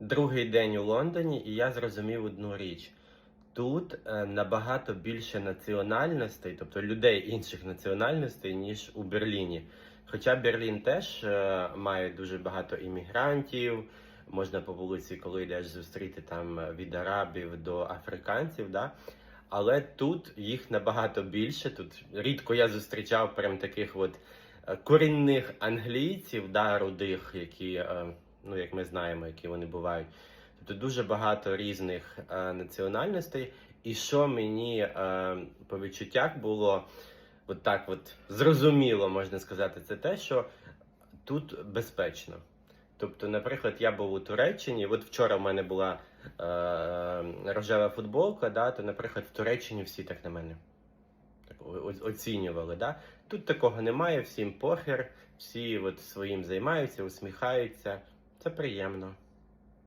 другий день у Лондоні, і я зрозумів одну річ. Тут е, набагато більше національностей, тобто людей інших національностей, ніж у Берліні. Хоча Берлін теж е, має дуже багато іммігрантів, можна по вулиці, коли йдеш зустріти там е, від арабів до африканців, да? але тут їх набагато більше. Тут рідко я зустрічав прям таких от корінних англійців, да, рудих, які, ну як ми знаємо, які вони бувають. Тобто дуже багато різних е, національностей. І що мені е, по відчуттях було от так от зрозуміло, можна сказати, це те, що тут безпечно. Тобто, наприклад, я був у Туреччині, от вчора в мене була е, рожева футболка, да, то, наприклад, в Туреччині всі так на мене так, оцінювали. Да? Тут такого немає, всім похер, всі от своїм займаються, усміхаються. Це приємно.